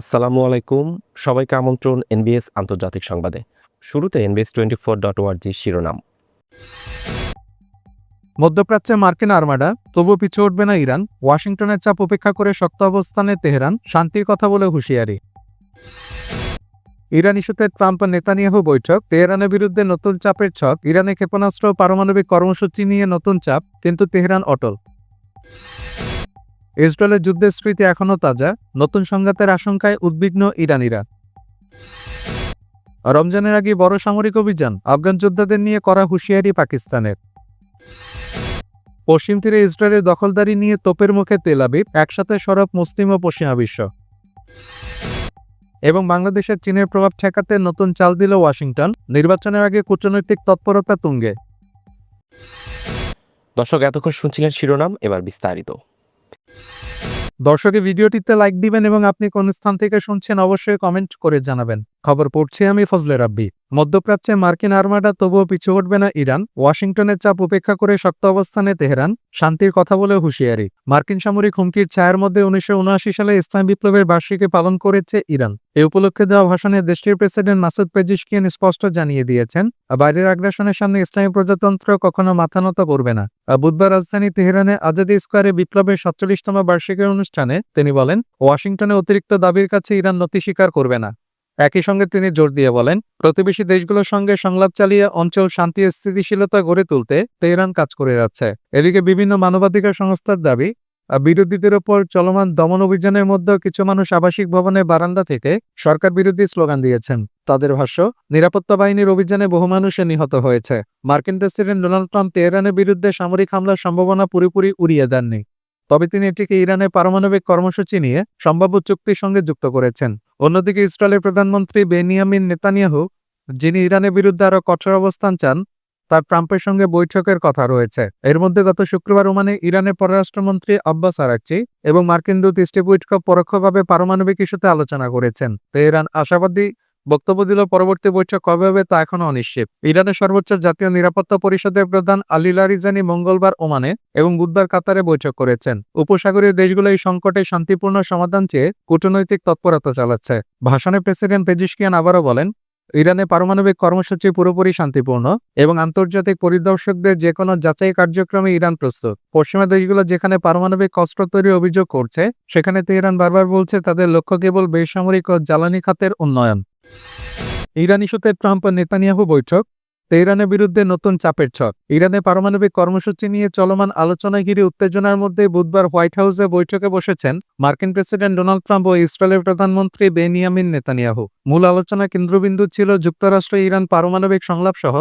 আসসালামু আলাইকুম। সবাইকে আমন্ত্রণ এনবিএস আন্তর্জাতিক সংবাদে। শুরুতে এনবিএস টোয়েন্টি ফোর ডট ওয়ার্জি শিরোনাম। মধ্যপ্রাচ্যে মার্কিন আর্মাডা, তবু পিছু উঠবে না ইরান, ওয়াশিংটনের চাপ উপেক্ষা করে শক্ত অবস্থানে তেহরান, শান্তির কথা বলে হুঁশিয়ারি। ইরান ইস্যুতে ট্রাম্প নেতানিয়াহু বৈঠক, তেহরানের বিরুদ্ধে নতুন চাপের ছক, ইরানে ক্ষেপণাস্ত্র পারমাণবিক কর্মসূচি নিয়ে নতুন চাপ, কিন্তু তেহরান অটল। ইসরায়েলের যুদ্ধের স্মৃতি এখনও তাজা, নতুন সংঘাতের আশঙ্কায় উদ্বিগ্ন ইরানিরা। রমজানের আগে বড় সামরিক অভিযান, আফগান যোদ্ধাদের নিয়ে করা হুঁশিয়ারি পাকিস্তানের। পশ্চিম তীরে ইসরায়েলের দখলদারি নিয়ে তোপের মুখে তেল আবিব, একসাথে সরব মুসলিম ও পশ্চিমা বিশ্ব। এবং বাংলাদেশের চীনের প্রভাব ঠেকাতে নতুন চাল দিল ওয়াশিংটন, নির্বাচনের আগে কূটনৈতিক তৎপরতা তুঙ্গে। দর্শক, এতক্ষণ শুনছিলেন শিরোনাম, এবার বিস্তারিত। দর্শকের ভিডিওটিতে লাইক দিবেন এবং আপনি কোন স্থান থেকে শুনছেন অবশ্যই কমেন্ট করে জানাবেন। খবর পড়ছি আমি ফজলে রাব্বি। মধ্যপ্রাচ্যে মার্কিন আর্মাডা তবুও পিছু হটবে না ইরান। ওয়াশিংটনের চাপ উপেক্ষা করে শক্ত অবস্থানে তেহরান। শান্তির কথা বলে হুঁশিয়ারি। মার্কিন সামরিক হুমকির ছায়ার মধ্যে উনিশশো উনআশি সালে ইসলাম বিপ্লবের বার্ষিকী পালন করেছে ইরান। এ উপলক্ষে দেওয়া ভাষণে দেশটির প্রেসিডেন্ট মাসুদ পেজিশকিয়ান স্পষ্ট জানিয়ে দিয়েছেন, বাইরের আগ্রাসনের সামনে ইসলামী প্রজাতন্ত্র কখনো মাথা নত করবে না। বুধবার রাজধানী তেহরানে আজাদি স্কোয়ারে বিপ্লবের সাতচল্লিশতম বার্ষিকীর অনুষ্ঠানে তিনি বলেন, ওয়াশিংটনে অতিরিক্ত দাবির কাছে ইরান নতি স্বীকার করবে না। একই সঙ্গে তিনি জোর দিয়ে বলেন, প্রতিবেশী দেশগুলোর সঙ্গে সংলাপ চালিয়ে অঞ্চল শান্তি স্থিতিশীলতা গড়ে তুলতে তেহরান কাজ করে যাচ্ছে। এদিকে বিভিন্ন মানবাধিকার সংস্থার দাবি, বিরোধীদের ওপর চলমান দমন অভিযানের মধ্যেও কিছু মানুষ আবাসিক ভবনে বারান্দা থেকে সরকার বিরোধী স্লোগান দিয়েছেন। তাদের ভাষ্য, নিরাপত্তা বাহিনীর অভিযানে বহু মানুষে নিহত হয়েছে। মার্কিন প্রেসিডেন্ট ডোনাল্ড ট্রাম্প তেহরানের বিরুদ্ধে সামরিক হামলার সম্ভাবনা পুরোপুরি উড়িয়ে দেননি। তবে তিনি এটিকে ইরানের পারমাণবিক কর্মসূচি নিয়ে সম্ভাব্য চুক্তির সঙ্গে যুক্ত করেছেন। অন্যদিকে ইসরায়েলের প্রধানমন্ত্রী বেনিয়ামিন নেতানিয়াহু, যিনি ইরানের বিরুদ্ধে আরও কঠোর অবস্থান চান, তার ট্রাম্পের সঙ্গে বৈঠকের কথা রয়েছে। এর মধ্যে গত শুক্রবার ওমানে ইরানের পররাষ্ট্রমন্ত্রী আব্বাস আরাকচি এবং মার্কিন দূত স্টিভ উইটকপ পরোক্ষভাবে পারমাণবিক ইস্যুতে আলোচনা করেছেন। তেহরান আশাবাদী বক্তব্য দিল, পরবর্তী বৈঠক কবে হবে তা এখনও অনিশ্চিত। ইরানের সর্বোচ্চ জাতীয় নিরাপত্তা পরিষদের প্রধান আলী লারিজানি মঙ্গলবার ওমানে এবং বুধবার কাতারে বৈঠক করেছেন। উপসাগরীয় দেশগুলো এই সংকটে শান্তিপূর্ণ সমাধান চেয়ে কূটনৈতিক তৎপরতা চালাচ্ছে। ভাষণে প্রেসিডেন্ট পেজিশকিয়ান আবারও বলেন ইরানে পারমাণবিক কর্মসূচি পুরোপুরি শান্তিপূর্ণ এবং আন্তর্জাতিক পরিদর্শকদের যে কোনো যাচাই কার্যক্রমে ইরান প্রস্তুত। পশ্চিমা দেশগুলো যেখানে পারমাণবিক অস্ত্র তৈরি অভিযোগ করছে, সেখানে তেহরান বারবার বলছে তাদের লক্ষ্য কেবল বেসামরিক ও জ্বালানি খাতের উন্নয়ন। ইরান ইস্যুতে ট্রাম্প ও নেতানিয়াহু বৈঠক তেহরানের বিরুদ্ধে নতুন চাপের ছক। ইরানে পারমাণবিক কর্মসূচি নিয়ে চলমান আলোচনায় ঘিরে উত্তেজনার মধ্যে বুধবার হোয়াইট হাউসে বৈঠকে বসেছেন মার্কিন প্রেসিডেন্ট ডোনাল্ড ট্রাম্প ও ইসরায়েলের প্রধানমন্ত্রী বেনিয়ামিন নেতানিয়াহু। মূল আলোচনা কেন্দ্রবিন্দু ছিল যুক্তরাষ্ট্র, ইরান পারমাণবিক সংলাপ সহ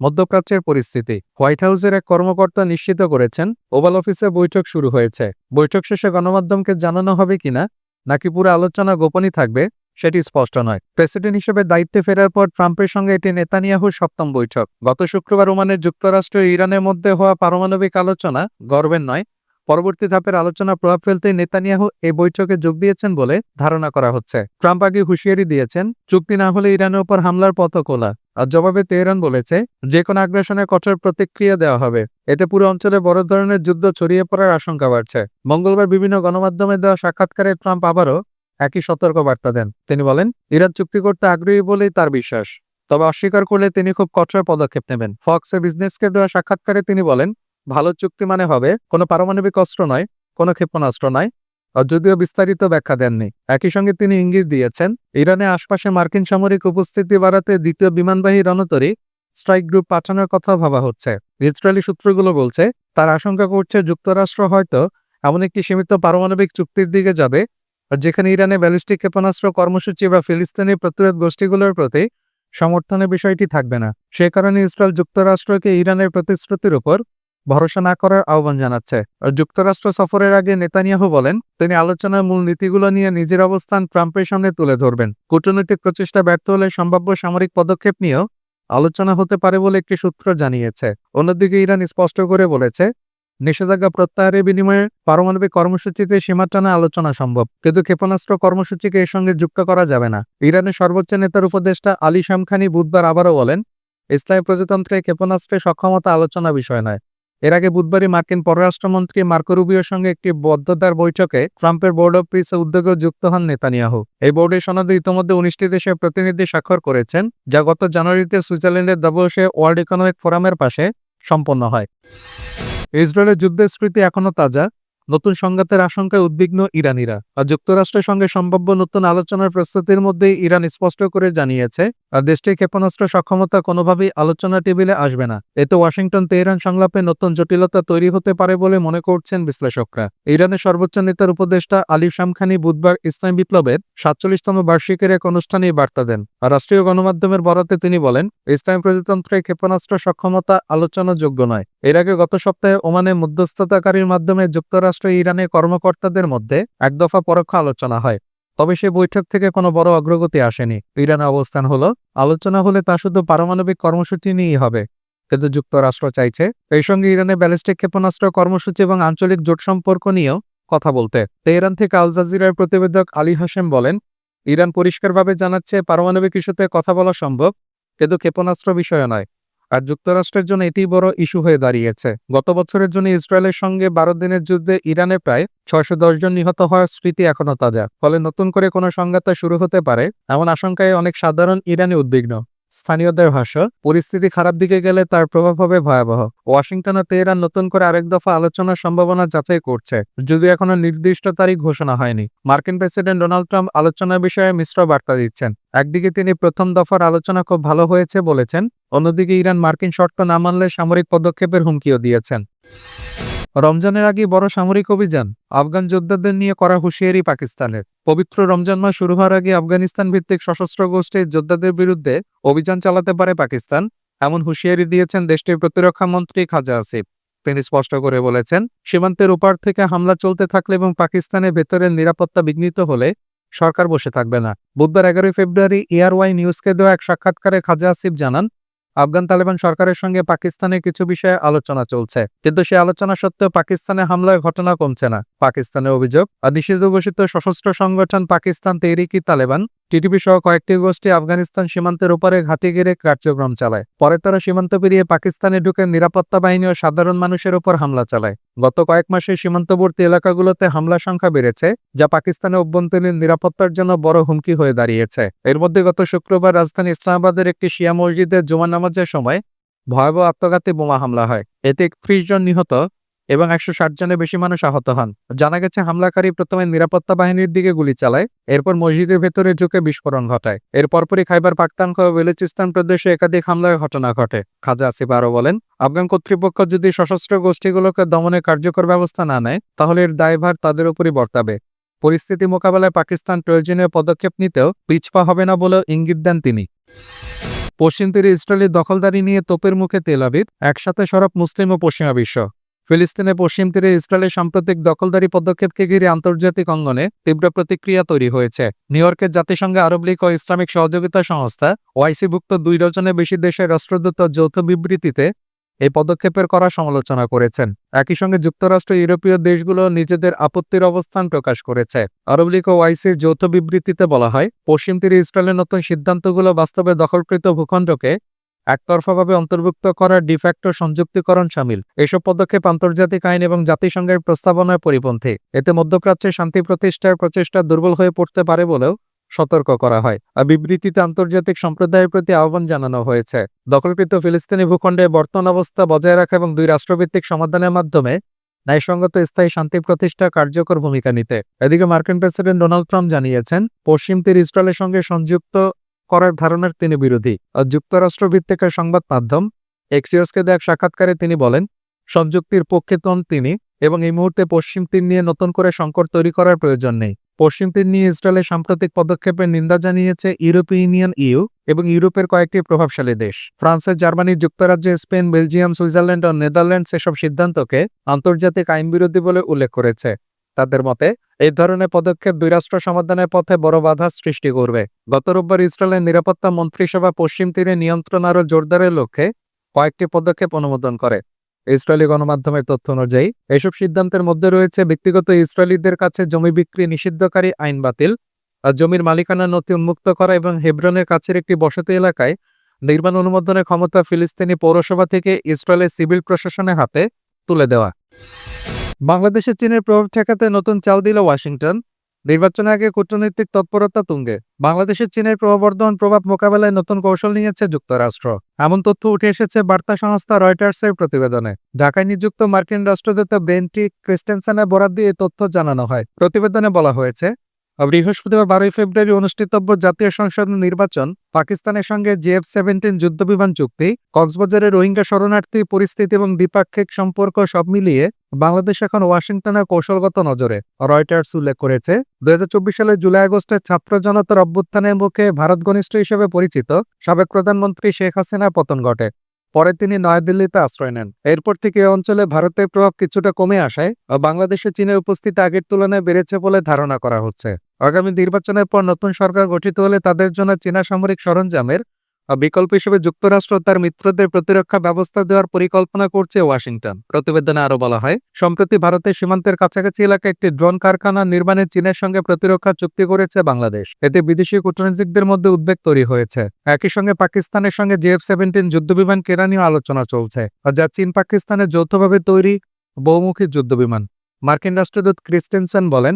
মধ্যপ্রাচ্যের পরিস্থিতি। হোয়াইট হাউসের এক কর্মকর্তা নিশ্চিত করেছেন, ওভাল অফিসে বৈঠক শুরু হয়েছে। বৈঠক শেষে গণমাধ্যমকে জানানো হবে কিনা, নাকি পুরো আলোচনা গোপনই থাকবে সেটি স্পষ্ট নয়। প্রেসিডেন্ট হিসেবে দায়িত্বে ফেরার পর ট্রাম্পের সঙ্গে এটি নেতানিয়াহুর সপ্তম বৈঠক। গত শুক্রবার ওমানের যুক্তরাষ্ট্র ইরানের মধ্যে হওয়া পারমাণবিক আলোচনা গর্বের নয়, পরবর্তী ধাপের আলোচনা প্রভাব ফেলতে নেতানিয়াহু এই বৈঠকে যোগ দিয়েছেন বলে ধারণা করা হচ্ছে। ট্রাম্প আগে হুঁশিয়ারি দিয়েছেন, চুক্তি না হলে ইরানের উপর হামলার পথ খোলা। আর জবাবে তেহরান বলেছে, যে কোনো আগ্রাসনের কঠোর প্রতিক্রিয়া দেওয়া হবে। এতে পুরো অঞ্চলে বড় ধরনের যুদ্ধ ছড়িয়ে পড়ার আশঙ্কা বাড়ছে। মঙ্গলবার বিভিন্ন গণমাধ্যমে দেওয়া সাক্ষাৎকারে ট্রাম্প আবারও একই সতর্ক বার্তা দেন। তিনি বলেন ইরান চুক্তি করতে আগ্রহী বলেই তার বিশ্বাস। তবে অস্বীকার করলে তিনি খুব কঠোর পদক্ষেপ নেবেন। ফক্সে বিজনেসকে দেওয়া সাক্ষাৎকারে তিনি বলেন, ভালো চুক্তি মানে হবে, কোনো পারমাণবিক অস্ত্র নয়, কোনো ক্ষেপণাস্ত্র নয় যদিও বিস্তারিত ব্যাখ্যা দেননি। একই সঙ্গে তিনি ইঙ্গিত দিয়েছেন ইরানের আশপাশে মার্কিন সামরিক উপস্থিতি বাড়াতে দ্বিতীয় বিমানবাহী রণতরী স্ট্রাইক গ্রুপ পাঠানোর কথা ভাবা হচ্ছে। ইসরায়েলি সূত্রগুলো বলছে, তার আশঙ্কা করছে যুক্তরাষ্ট্র হয়তো এমন একটি সীমিত পারমাণবিক চুক্তির দিকে যাবে যেখানে ইরানে ব্যালিস্টিক ক্ষেপণাস্ত্র, কর্মসূচি বা ফিলিস্তিনি প্রতিরোধ গোষ্ঠীগুলোর প্রতি সমর্থনের বিষয়টি থাকবে না। সে কারণে ইসরায়েল যুক্তরাষ্ট্রকে ইরানের প্রতিশ্রুতির উপর ভরসা না করার আহ্বান জানাচ্ছে। আর যুক্তরাষ্ট্র সফরের আগে নেতানিয়াহু বলেন, তিনি আলোচনার মূল নীতিগুলো নিয়ে নিজের অবস্থান ট্রাম্পের সামনে তুলে ধরবেন। কূটনৈতিক প্রচেষ্টা ব্যর্থ হলে সম্ভাব্য সামরিক পদক্ষেপ নিয়েও আলোচনা হতে পারে বলে একটি সূত্র জানিয়েছে। অন্যদিকে ইরান স্পষ্ট করে বলেছে নিষেধাজ্ঞা প্রত্যাহারের বিনিময়ে পারমাণবিক কর্মসূচিতে সীমা টানা আলোচনা সম্ভব। কিন্তু ক্ষেপণাস্ত্র কর্মসূচিকে এর সঙ্গে যুক্ত করা যাবে না। ইরানের সর্বোচ্চ নেতার উপদেষ্টা আলী শামখানি বুধবার আবারও বলেন, ইসলামী প্রজাতন্ত্রে ক্ষেপণাস্ত্রের সক্ষমতা আলোচনা বিষয় নয়। এর আগে বুধবারই মার্কিন পররাষ্ট্রমন্ত্রী মার্কো রুবিওর সঙ্গে একটি বদ্ধতার বৈঠকে ট্রাম্পের বোর্ড অব পিস উদ্যোগে যুক্ত হন নেতানিয়াহু। এই বোর্ডের সনদে ইতিমধ্যে উনিশটি দেশের প্রতিনিধি স্বাক্ষর করেছেন, যা গত জানুয়ারিতে সুইজারল্যান্ডের দাবোসে ওয়ার্ল্ড ইকোনমিক ফোরামের পাশে সম্পন্ন হয়। ইসরায়েলের যুদ্ধের স্মৃতি এখনও তাজা। নতুন সংঘাতের আশঙ্কায় উদ্বিগ্ন ইরানিরা। আর যুক্তরাষ্ট্রের সঙ্গে সম্ভাব্য নতুন আলোচনার প্রস্তুতির মধ্যে ইরান স্পষ্ট করে জানিয়েছে, আর দেশটির ক্ষেপণাস্ত্র সক্ষমতা কোনোভাবেই আলোচনা টেবিলে আসবে না। এতে ওয়াশিংটন, তেহরান সংলাপে নতুন জটিলতা তৈরি হতে পারে বলে মনে করছেন বিশ্লেষকরা। ইরানের সর্বোচ্চ নেতার উপদেষ্টা আলিফ শামখানি বুধবার ইসলাম বিপ্লবের সাতচল্লিশতম বার্ষিকের এক অনুষ্ঠানে বার্তা দেন। আর রাষ্ট্রীয় গণমাধ্যমের বরাতে তিনি বলেন, ইসলাম প্রজাতন্ত্রের ক্ষেপণাস্ত্র সক্ষমতা আলোচনাযোগ্য নয়। এর আগে গত সপ্তাহে ওমানে মধ্যস্থতাকারীর মাধ্যমে যুক্তরাষ্ট্র ইরানে কর্মকর্তাদের মধ্যে এক দফা পরোক্ষ আলোচনা হয়। তবে সে বৈঠক থেকে কোনো বড় অগ্রগতি আসেনি। ইরানে অবস্থান হলো, আলোচনা হলে তা শুধু পারমাণবিক কর্মসূচি নিয়েই হবে। কিন্তু যুক্তরাষ্ট্র চাইছে, এই সঙ্গে ইরানে ব্যালিস্টিক ক্ষেপণাস্ত্র কর্মসূচি এবং আঞ্চলিক জোট সম্পর্ক নিয়েও কথা বলতে। তেহরান থেকে আল জাজিরার প্রতিবেদক আলী হাসেম বলেন, ইরান পরিষ্কারভাবে জানাচ্ছে পারমাণবিক ইস্যুতে কথা বলা সম্ভব, কিন্তু ক্ষেপণাস্ত্র বিষয় নয়। আর যুক্তরাষ্ট্রের জন্য এটি বড় ইস্যু হয়ে দাঁড়িয়েছে। গত বছরের জন্য ইসরায়েলের সঙ্গে বারো দিনের যুদ্ধে ইরানে প্রায় ছয়শো দশ জন নিহত হওয়ার স্মৃতি এখনও তাজা। ফলে নতুন করে কোনো সংঘাত শুরু হতে পারে, এমন আশঙ্কায় অনেক সাধারণ ইরানি উদ্বিগ্ন। স্থানীয়দের ভাষ্য, পরিস্থিতি খারাপ দিকে গেলে তার প্রভাব হবে ভয়াবহ। ওয়াশিংটন ও তেহরান নতুন করে আরেক দফা আলোচনার সম্ভাবনা যাচাই করছে, যদিও এখনও নির্দিষ্ট তারিখ ঘোষণা হয়নি। মার্কিন প্রেসিডেন্ট ডোনাল্ড ট্রাম্প আলোচনার বিষয়ে মিশ্র বার্তা দিচ্ছেন। একদিকে তিনি প্রথম দফার আলোচনা খুব ভালো হয়েছে বলেছেন, অন্যদিকে ইরান মার্কিন শর্ত না মানলে সামরিক পদক্ষেপের হুমকিও দিয়েছেন। রমজানের আগে বড় সামরিক অভিযান। আফগান যোদ্ধাদের নিয়ে করা হুঁশিয়ারি পাকিস্তানের। পবিত্র রমজান মাস শুরু হওয়ার আগে আফগানিস্তান ভিত্তিক সশস্ত্র গোষ্ঠীর যোদ্ধাদের বিরুদ্ধে অভিযান চালাতে পারে পাকিস্তান, এমন হুঁশিয়ারি দিয়েছেন দেশটির প্রতিরক্ষা মন্ত্রী খাজা আসিফ। তিনি স্পষ্ট করে বলেছেন, সীমান্তের ওপার থেকে হামলা চলতে থাকলে এবং পাকিস্তানের ভেতরের নিরাপত্তা বিঘ্নিত হলে সরকার বসে থাকবে না। বুধবার এগারোই ফেব্রুয়ারি এয়ারওয়াই নিউজকে দেওয়া এক সাক্ষাৎকারে খাজা আসিফ জানান আফগান তালেবান সরকারের সঙ্গে পাকিস্তানের কিছু বিষয়ে আলোচনা চলছে। কিন্তু সে আলোচনা সত্ত্বেও পাকিস্তানে হামলার ঘটনা কমছে না। পাকিস্তানের অভিযোগ নিষিদ্ধ ঘোষিত সশস্ত্র সংগঠন পাকিস্তান তেহরিকি তালেবান? টিটিপি সহ কয়েকটি গোষ্ঠী আফগানিস্তান সীমান্তের উপরে ঘাঁটি ঘিরে কার্যক্রম চালায়। পরে তারা সীমান্ত পেরিয়ে পাকিস্তানে ঢুকে নিরাপত্তা বাহিনী ও সাধারণ মানুষের উপর হামলা চালায়। গত কয়েক মাসে সীমান্তবর্তী এলাকাগুলোতে হামলা সংখ্যা বেড়েছে, যা পাকিস্তানের অভ্যন্তরীণ নিরাপত্তার জন্য বড় হুমকি হয়ে দাঁড়িয়েছে। এর মধ্যে গত শুক্রবার রাজধানী ইসলামাবাদের একটি শিয়া মসজিদে জুমা নামাজের সময় ভয়াবহ আত্মঘাতী বোমা হামলা হয়। এতে একত্রিশ জন নিহত এবং একশো ষাট জনের বেশি মানুষ আহত হন। জানা গেছে, হামলাকারী প্রথমে নিরাপত্তা বাহিনীর দিকে গুলি চালায়, এরপর মসজিদের ভেতরে ঝুঁকে বিস্ফোরণ ঘটায়। এর পরপরই খাইবার পাখতানখা ও বেলুচিস্তান প্রদেশে একাধিক হামলার ঘটনা ঘটে। খাজা আসিফ আরও বলেন, আফগান কর্তৃপক্ষ যদি সশস্ত্র গোষ্ঠীগুলোকে দমনে কার্যকর ব্যবস্থা না নেয়, তাহলে এর দায়ভার তাদের উপরই বর্তাবে। পরিস্থিতি মোকাবেলায় পাকিস্তান প্রয়োজনীয় পদক্ষেপ নিতেও পিছপা হবে না বলেও ইঙ্গিত দেন তিনি। পশ্চিম তীরে ইসরায়েলের দখলদারি নিয়ে তোপের মুখে তেল আবিব একসাথে সরব মুসলিম ও পশ্চিমা বিশ্ব। ফিলিস্তিনের পশ্চিম তীরে ইসরায়েলের সাম্প্রতিক দখলদারি পদক্ষেপকে ঘিরে আন্তর্জাতিক অঙ্গনে তীব্র প্রতিক্রিয়া তৈরি হয়েছে। নিউ ইয়র্কের জাতিসংঘে আরব লীগ ও ইসলামিক সহযোগিতা সংস্থা ওআইসিভুক্ত দুই ডজনের বেশি দেশের রাষ্ট্রদূত যৌথ বিবৃতিতে এই পদক্ষেপের করা সমালোচনা করেছেন। একই সঙ্গে যুক্তরাষ্ট্র, ইউরোপীয় দেশগুলো নিজেদের আপত্তির অবস্থান প্রকাশ করেছে। আরব লীগ ও ওয়াইসির যৌথ বিবৃতিতে বলা হয়, পশ্চিম তীরে ইসরায়েলের নতুন সিদ্ধান্তগুলো বাস্তবে দখলকৃত ভূখণ্ডকে একতরফাভাবে অন্তর্ভুক্ত করার ডিফ্যাক্টো সংযুক্তিকরণ সামিল। এসব পদক্ষেপ আন্তর্জাতিক আইন এবং জাতিসংঘের প্রস্তাবনার পরিপন্থী। এতে মধ্যপ্রাচ্যে শান্তি প্রতিষ্ঠার প্রচেষ্টা দুর্বল হয়ে পড়তে পারে বলেও সতর্ক করা হয়। আর বিবৃতিতে আন্তর্জাতিক সম্প্রদায়ের প্রতি আহ্বান জানানো হয়েছে। দখলকৃত ফিলিস্তিনি ভূখণ্ডে বর্তমান অবস্থা বজায় রাখা এবং দুই রাষ্ট্রভিত্তিক সমাধানের মাধ্যমে ন্যায়সঙ্গত স্থায়ী শান্তি প্রতিষ্ঠা কার্যকর ভূমিকা নিতে। এদিকে মার্কিন প্রেসিডেন্ট ডোনাল্ড ট্রাম্প জানিয়েছেন, পশ্চিম তীর ইসরায়েলের সঙ্গে সংযুক্ত করার ধারণার তিনি বিরোধী। আর যুক্তরাষ্ট্র ভিত্তিক সংবাদ মাধ্যম, এক্সিওসকে দেয়া সাক্ষাৎকারে তিনি বলেন, সংযুক্তির পক্ষে তন তিনি এবং এই মুহূর্তে পশ্চিম তীর নিয়ে নতুন করে সংকট তৈরি করার প্রয়োজন নেই। পশ্চিম তীর নিয়ে ইসরায়েলের সাম্প্রতিক পদক্ষেপের নিন্দা জানিয়েছে ইউরোপীয় ইউনিয়ন ইউ এবং ইউরোপের কয়েকটি প্রভাবশালী দেশ। ফ্রান্সের জার্মানি, যুক্তরাজ্য স্পেন, বেলজিয়াম, সুইজারল্যান্ড ও নেদারল্যান্ডস এসব সিদ্ধান্তকে আন্তর্জাতিক আইন বিরোধী বলে উল্লেখ করেছে। তাদের মতে, এই ধরনের পদক্ষেপ দুই রাষ্ট্র সমাধানের পথে বড় বাধা সৃষ্টি করবে। গত রোববার ইসরায়েলের নিরাপত্তা মন্ত্রিসভা পশ্চিম তীরে নিয়ন্ত্রণ আরও জোরদারের লক্ষ্যে কয়েকটি পদক্ষেপ অনুমোদন করে। ইসরায়েলি গণমাধ্যমের তথ্য অনুযায়ী, এসব সিদ্ধান্তের মধ্যে রয়েছে ব্যক্তিগত ইসরায়েলিদের কাছে জমি বিক্রি নিষিদ্ধকারী আইন বাতিল, আর জমির মালিকানা নথি উন্মুক্ত করা এবং হেব্রনের কাছের একটি বসতি এলাকায় নির্মাণ অনুমোদনের ক্ষমতা ফিলিস্তিনি পৌরসভা থেকে ইসরায়েলের সিভিল প্রশাসনের হাতে তুলে দেওয়া। বাংলাদেশে চীনের প্রভাব ঠেকাতে নতুন চাল দিল ওয়াশিংটন। নির্বাচনের আগে কূটনৈতিক তৎপরতা তুঙ্গে। বাংলাদেশে চীনের প্রভাবর্ধন প্রভাব মোকাবেলায় নতুন কৌশল নিয়েছে যুক্তরাষ্ট্র। এমন তথ্য উঠে এসেছে বার্তা সংস্থা রয়টার্সের প্রতিবেদনে। ঢাকায় নিযুক্ত মার্কিন রাষ্ট্রদূত ব্রেন্টি ক্রিস্টেনসেনের বরাদ দিয়ে তথ্য জানানো হয়। প্রতিবেদনে বলা হয়েছে বৃহস্পতিবার বারোই ফেব্রুয়ারি অনুষ্ঠিতব্য জাতীয় সংসদ নির্বাচন, পাকিস্তানের সঙ্গে জেএফ সেভেন্টিন যুদ্ধবিমান চুক্তি, কক্সবাজারের রোহিঙ্গা শরণার্থী পরিস্থিতি এবং দ্বিপাক্ষিক সম্পর্ক সব মিলিয়ে বাংলাদেশ এখন ওয়াশিংটনের কৌশলগত নজরে, রয়টার্স উল্লেখ করেছে। দুই সালের জুলাই আগস্টে ছাত্র জনতার অভ্যুত্থানের মুখে ভারত ঘনিষ্ঠ হিসেবে পরিচিত সাবেক প্রধানমন্ত্রী শেখ হাসিনার পতন ঘটে। পরে তিনি নয়াদিল্লিতে আশ্রয় নেন। এরপর থেকে এই অঞ্চলে ভারতের প্রভাব কিছুটা কমে আসায় বাংলাদেশে চীনের উপস্থিতি আগের তুলনায় বেড়েছে বলে ধারণা করা হচ্ছে। আগামী নির্বাচনের পর নতুন সরকার গঠিত হলে তাদের জন্য চীনা সামরিক সরঞ্জামের বিকল্প হিসেবে যুক্তরাষ্ট্র তার মিত্রদের প্রতিরক্ষা ব্যবস্থা দেওয়ার পরিকল্পনা করছে ওয়াশিংটন। প্রতিবেদনে আরও বলা হয়, সম্প্রতি ভারতের সীমান্তের কাছাকাছি এলাকায় একটি ড্রোন কারখানা নির্মাণে চীনের সঙ্গে প্রতিরক্ষা চুক্তি করেছে বাংলাদেশ। এতে বিদেশি কূটনীতিকদের মধ্যে উদ্বেগ তৈরি হয়েছে। একই সঙ্গে পাকিস্তানের সঙ্গে জেএফ সেভেন্টিন যুদ্ধবিমান কেনা নিয়েও আলোচনা চলছে, যা চীন পাকিস্তানের যৌথভাবে তৈরি বহুমুখী যুদ্ধবিমান। মার্কিন রাষ্ট্রদূত ক্রিস্টেনসন বলেন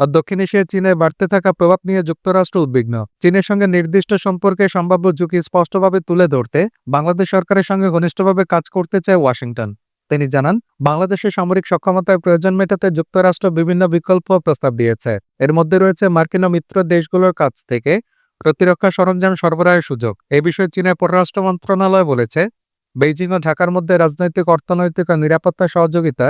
আর দক্ষিণ এশিয়ায় চীনের বাড়তে থাকা প্রভাব নিয়ে যুক্তরাষ্ট্র উদ্বিগ্ন। চীনের সঙ্গে নির্দিষ্ট সম্পর্কে সম্ভাব্য ঝুঁকি স্পষ্টভাবে তুলে ধরতে বাংলাদেশ সরকারের সঙ্গে ঘনিষ্ঠভাবে কাজ করতে চায় ওয়াশিংটন। তিনি জানান, বাংলাদেশের সামরিক সক্ষমতার প্রয়োজন মেটাতে যুক্তরাষ্ট্র বিভিন্ন বিকল্প প্রস্তাব দিয়েছে। এর মধ্যে রয়েছে মার্কিন মিত্র দেশগুলোর কাছ থেকে প্রতিরক্ষা সরঞ্জাম সরবরাহের সুযোগ। এ বিষয়ে চীনের পররাষ্ট্র মন্ত্রণালয় বলেছে বেইজিং ও ঢাকার মধ্যে রাজনৈতিক, অর্থনৈতিক ও নিরাপত্তা সহযোগিতা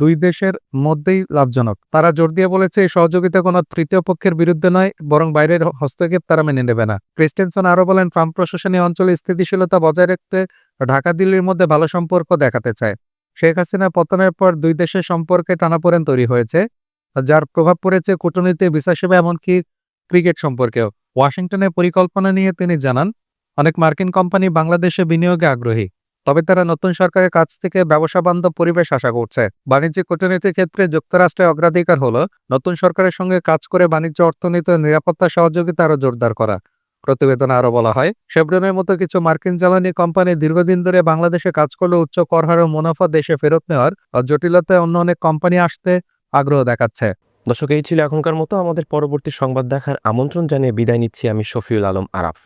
দুই দেশের মধ্যেই লাভজনক। তারা জোর দিয়ে বলেছে, এই সহযোগিতা কোনো তৃতীয় পক্ষের বিরুদ্ধে নয়, বরং বাইরের হস্তক্ষেপ তারা মেনে নেবে না। ক্রিস্টেনসন আরও বলেন, ট্রাম্প প্রশাসনী অঞ্চলে স্থিতিশীলতা বজায় রাখতে ঢাকা দিল্লির মধ্যে ভালো সম্পর্ক দেখাতে চায়। শেখ হাসিনা পতনের পর দুই দেশের সম্পর্কে টানাপোড়েন তৈরি হয়েছে, যার প্রভাব পড়েছে কূটনীতি ভিসা সেবা এমনকি ক্রিকেট সম্পর্কেও। ওয়াশিংটনের পরিকল্পনা নিয়ে তিনি জানান, অনেক মার্কিন কোম্পানি বাংলাদেশে বিনিয়োগে আগ্রহী। তবে তারা নতুন সরকারের কাছ থেকে ব্যবসা বান্ধব পরিবেশ আশা করছে। বাণিজ্যিক কূটনীতির ক্ষেত্রে যুক্তরাষ্ট্রের অগ্রাধিকার হল, নতুন সরকারের সঙ্গে কাজ করে বাণিজ্য, অর্থনীতি নিরাপত্তা সহযোগিতা আরও জোরদার করা। প্রতিবেদনে আরও বলা হয়, শেভরনের মতো কিছু মার্কিন জ্বালানি কোম্পানি দীর্ঘদিন ধরে বাংলাদেশে কাজ করলে উচ্চ কর হার ও মুনাফা দেশে ফেরত নেওয়ার জটিলতায় অন্য অনেক কোম্পানি আসতে আগ্রহ দেখাচ্ছে। দর্শক, এই ছিল এখনকার মতো। আমাদের পরবর্তী সংবাদ দেখার আমন্ত্রণ জানিয়ে বিদায় নিচ্ছি আমি শফিউল আলম আরাফ।